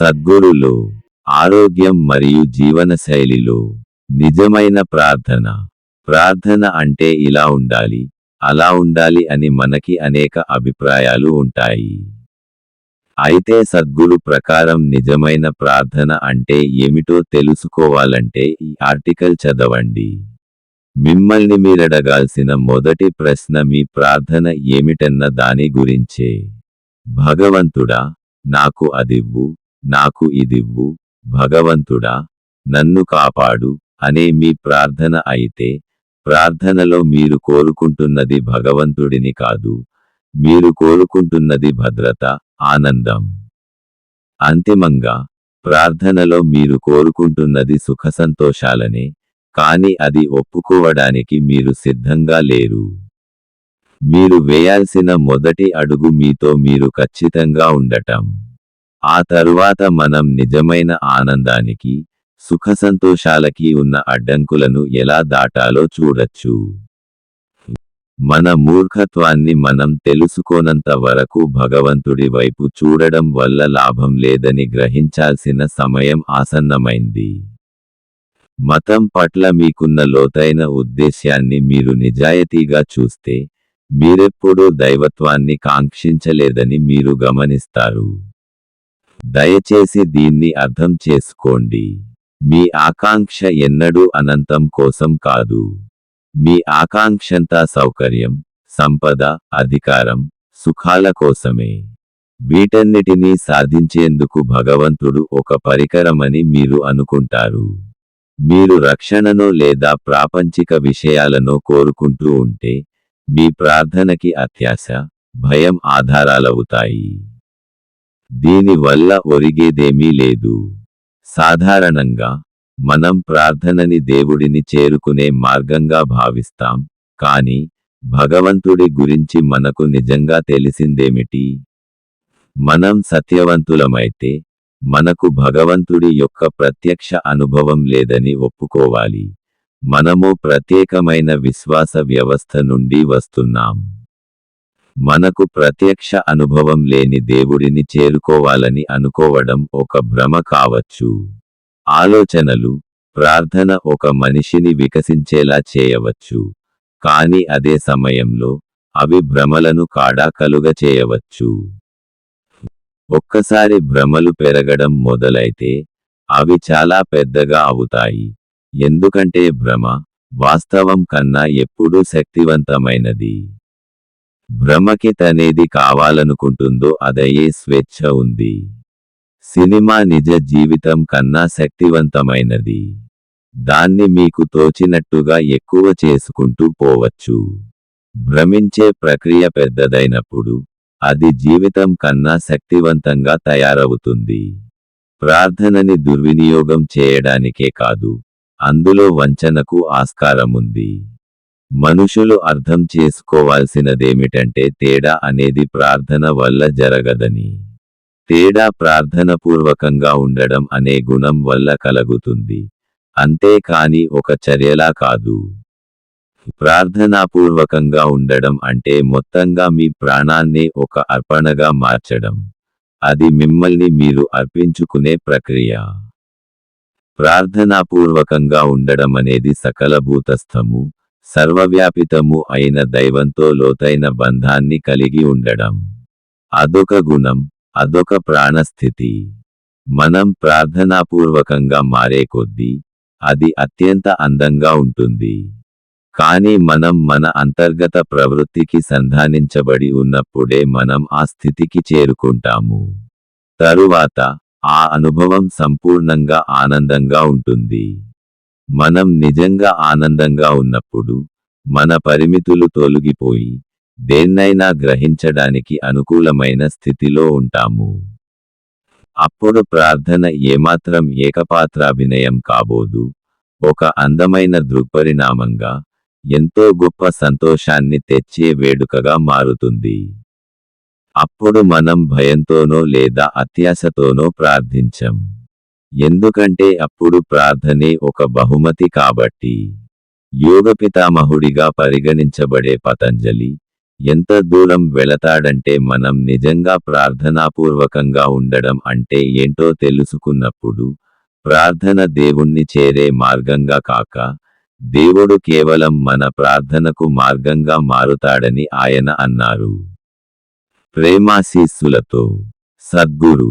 సద్గురులు ఆరోగ్యం మరియు జీవనశైలిలో నిజమైన ప్రార్థన. ప్రార్థన అంటే ఇలా ఉండాలి అలా ఉండాలి అని మనకి అనేక అభిప్రాయాలు ఉంటాయి. అయితే సద్గురు ప్రకారం నిజమైన ప్రార్థన అంటే ఏమిటో తెలుసుకోవాలంటే ఈ ఆర్టికల్ చదవండి. మిమ్మల్ని మీరడగాల్సిన మొదటి ప్రశ్న మీ ప్రార్థన ఏమిటన్న దాని గురించే. భగవంతుడా నాకు అదివ్వు నాకు ఇదివ్వు భగవంతుడా నన్ను కాపాడు అనే మీ ప్రార్థన అయితే ప్రార్థనలో మీరు కోరుకుంటున్నది భగవంతుడిని కాదు మీరు కోరుకుంటున్నది భద్రత ఆనందం. అంతిమంగా ప్రార్థనలో మీరు కోరుకుంటున్నది సుఖసంతోషాలనే కాని అది ఒప్పుకోవడానికి మీరు సిద్ధంగా లేరు. మీరు వేయాల్సిన మొదటి అడుగు మీతో మీరు ఖచ్చితంగా ఉండటం. ఆ తరువాత మనం నిజమైన ఆనందానికి సుఖ సంతోషాలకి ఉన్న అడ్డంకులను ఎలా దాటాలో చూడొచ్చు. మన మూర్ఖత్వాన్ని మనం తెలుసుకోనంత వరకు భగవంతుడి వైపు చూడడం వల్ల లాభం లేదని గ్రహించాల్సిన సమయం ఆసన్నమైంది. మతం పట్ల మీకున్న లోతైన ఉద్దేశ్యాన్ని మీరు నిజాయితీగా చూస్తే మీరెప్పుడూ దైవత్వాన్ని కాంక్షించలేదని మీరు గమనిస్తారు. దయచేసి దీన్ని అర్థం చేసుకోండి. మీ ఆకాంక్ష ఎన్నడూ అనంతం కోసం కాదు. మీ ఆకాంక్షంతా సౌకర్యం సంపద అధికారం సుఖాల కోసమే. వీటన్నిటినీ సాధించేందుకు భగవంతుడు ఒక పరికరమని మీరు అనుకుంటారు. మీరు రక్షణను లేదా ప్రాపంచిక విషయాలను కోరుకుంటూ ఉంటే మీ ప్రార్థనకి అత్యాశ భయం ఆధారాలవుతాయి. దీనివల్ల ఒరిగేదేమీ లేదు. సాధారణంగా మనం ప్రార్థనని దేవుడిని చేరుకునే మార్గంగా భావిస్తాం కాని భగవంతుడి గురించి మనకు నిజంగా తెలిసిందేమిటి? మనం సత్యవంతులమైతే మనకు భగవంతుడి యొక్క ప్రత్యక్ష అనుభవం లేదని ఒప్పుకోవాలి. మనము ప్రత్యేకమైన విశ్వాస వ్యవస్థ నుండి వస్తున్నాం. మనకు ప్రత్యక్ష అనుభవం లేని దేవుడిని చేరుకోవాలని అనుకోవడం ఒక భ్రమ కావచ్చు. ఆలోచనలు ప్రార్థన ఒక మనిషిని వికసించేలా చేయవచ్చు. కాని అదే సమయంలో అవి భ్రమలను కాడా కలుగ చేయవచ్చు. ఒక్కసారి భ్రమలు పెరగడం మొదలైతే అవి చాలా పెద్దగా అవుతాయి. ఎందుకంటే భ్రమ వాస్తవం కన్నా ఎప్పుడూ శక్తివంతమైనది. భ్రమకి తనేది కావాలనుకుంటుందో అదయ్యే స్వేచ్ఛ ఉంది. సినిమా నిజ జీవితం కన్నా శక్తివంతమైనది. దాన్ని మీకు తోచినట్టుగా ఎక్కువ చేసుకుంటూ పోవచ్చు. భ్రమించే ప్రక్రియ పెద్దదైనప్పుడు అది జీవితం కన్నా శక్తివంతంగా తయారవుతుంది. ప్రార్థనని దుర్వినియోగం చేయడానికే కాదు అందులో వంచనకు ఆస్కారముంది. మనుషులు అర్థం చేసుకోవాల్సినదేమిటంటే తేడా అనేది ప్రార్థన వల్ల జరగదని. తేడా ప్రార్థనపూర్వకంగా ఉండడం అనే గుణం వల్ల కలుగుతుంది. అంతేకాని ఒక చర్యలా కాదు. ప్రార్థనాపూర్వకంగా ఉండడం అంటే మొత్తంగా మీ ప్రాణాన్ని ఒక అర్పణగా మార్చడం. అది మిమ్మల్ని మీరు అర్పించుకునే ప్రక్రియ. ప్రార్థనాపూర్వకంగా ఉండడం అనేది సకల భూతస్థము సర్వవ్యాపితము అయిన దైవంతో లోతైన బంధాన్ని కలిగి ఉండడం. అదొక గుణం అదొక ప్రాణస్థితి. మనం ప్రార్థనాపూర్వకంగా మారే కొద్దీ అది అత్యంత అందంగా ఉంటుంది. కానీ మనం మన అంతర్గత ప్రవృత్తికి సంధానించబడి ఉన్నప్పుడే మనం ఆ స్థితికి చేరుకుంటాము. తరువాత ఆ అనుభవం సంపూర్ణంగా ఆనందంగా ఉంటుంది. మనం నిజంగా ఆనందంగా ఉన్నప్పుడు మన పరిమితులు తొలగిపోయి దేన్నైనా గ్రహించడానికి అనుకూలమైన స్థితిలో ఉంటాము. అప్పుడు ప్రార్థన ఏమాత్రం ఏకపాత్రాభినయం కాబోదు. ఒక అందమైన దృక్పరిణామంగా ఎంతో గొప్ప సంతోషాన్ని తెచ్చే వేడుకగా మారుతుంది. అప్పుడు మనం భయంతోనో లేదా అత్యాశతోనో ప్రార్థించం. ఎందుకంటే అప్పుడు ప్రార్థనే ఒక బహుమతి కాబట్టి. యోగపితామహుడిగా పరిగణించబడే పతంజలి ఎంత దూరం వెళతాడంటే మనం నిజంగా ప్రార్థనాపూర్వకంగా ఉండడం అంటే ఏంటో తెలుసుకున్నప్పుడు ప్రార్థన దేవుణ్ణి చేరే మార్గంగా కాక దేవుడు కేవలం మన ప్రార్థనకు మార్గంగా మారుతాడని ఆయన అన్నారు. ప్రేమాశీస్సులతో సద్గురు